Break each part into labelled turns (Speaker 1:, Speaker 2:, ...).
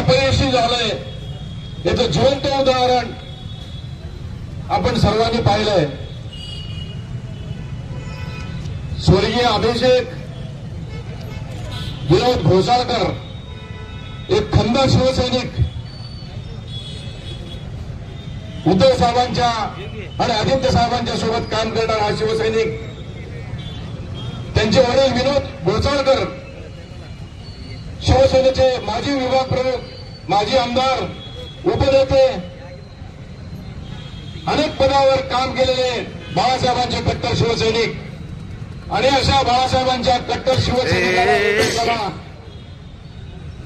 Speaker 1: अपयशी झालंय. याचं जिवंत उदाहरण आपण सर्वांनी पाहिलंय. स्वर्गीय अभिषेक विनोद घोसाळकर एक खंदा शिवसैनिक उद्धव साहेबांच्या आणि आदित्य साहेबांच्या सोबत काम करणारा हा शिवसैनिक. त्यांचे वडील विनोद घोसाळकर शिवसेनेचे माजी विभाग प्रमुख माजी आमदार उपनेते अनेक पदावर काम केलेले बाळासाहेबांचे कट्टर शिवसैनिक. आणि अशा बाळासाहेबांच्या कट्टर शिवसैनिकांना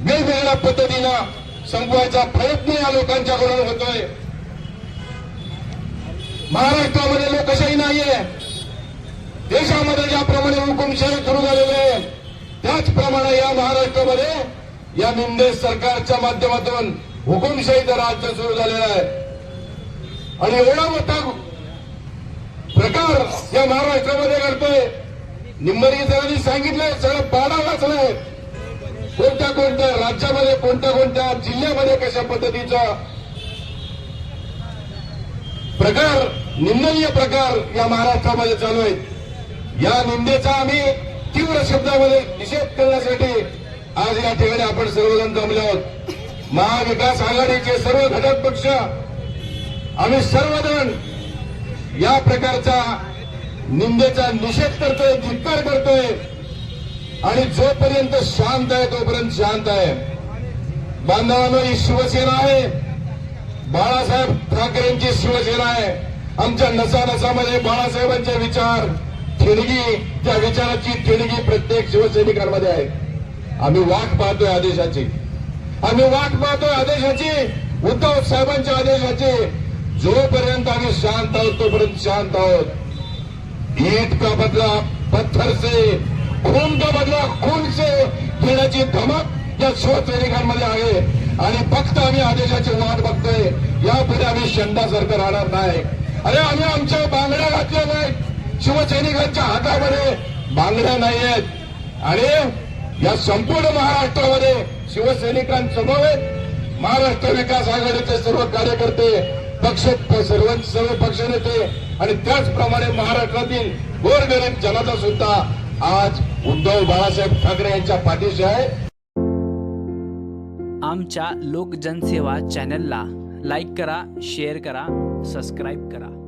Speaker 1: वेगवेगळ्या पद्धतीनं संपवायचा प्रयत्न या लोकांच्याकडून होतोय. महाराष्ट्रामध्ये लोकशाही नाहीये. देशामध्ये ज्याप्रमाणे हुकुमशाही सुरू झालेली आहे त्याचप्रमाणे या महाराष्ट्रामध्ये या निंदेश सरकारच्या माध्यमातून हुकुमशाहीचं राज्य सुरू झालेलं आहे. आणि एवढा मोठा प्रकार या महाराष्ट्रामध्ये घडतोय. निंबरीकरांनी सांगितलंय सगळं पाडा वाचलंय. कोणत्या कोणत्या राज्यामध्ये कोणत्या कोणत्या जिल्ह्यामध्ये कशा पद्धतीचा प्रकार निंदनीय प्रकार या महाराष्ट्रामध्ये चालू आहेत. या निंदेचा आम्ही तीव्र शब्दामध्ये निषेध करण्यासाठी आज या ठिकाणी आपण सर्वजण जमले आहोत. महाविकास आघाडीचे सर्व घटक पक्ष आम्ही सर्वजण या प्रकारचा निंदेचा निषेध करतोय धिक्कार करतोय. आणि जोपर्यंत शांत आहे तोपर्यंत शांत आहे. बांधवांनो ही शिवसेना आहे. बाळासाहेब ठाकरेंची शिवसेना आहे. आमच्या नसानसामध्ये बाळासाहेबांचे विचार ठिणगी त्या विचाराची ठिणगी प्रत्येक शिवसैनिकांमध्ये आहे. आम्ही वाट पाहतोय आदेशाची. आम्ही वाट पाहतोय आदेशाची. उद्धव साहेबांच्या आदेशाची. जोपर्यंत आम्ही शांत आहोत तोपर्यंत शांत आहोत. ईट का बदला? पत्थर से. खून का बदला? खून से. घेण्याची धमक या शिवसैनिकांमध्ये आहे. आणि फक्त आम्ही आदेशाची वाट बघतोय. यापुढे आम्ही शंडासारखं राहणार नाही. अरे आम्ही आमच्या बांगड्या घातल्या नाहीत. शिवसैनिकांच्या हातामध्ये बांगड्या नाही आहेत आणि या संपूर्ण महाराष्ट्रामध्ये शिवसैनिकांसमवेत महाराष्ट्र विकास आघाडीचे सर्व कार्यकर्ते पक्ष सर्व सर्व पक्षनेते आणि त्याचप्रमाणे महाराष्ट्रातील गोरगरीब जनता सुद्धा आज उद्धव बाळासाहेब ठाकरे यांच्या पाठीशी आहे.
Speaker 2: आमच्या लोकजनसेवा चॅनलला लाईक करा शेअर करा सबस्क्राईब करा.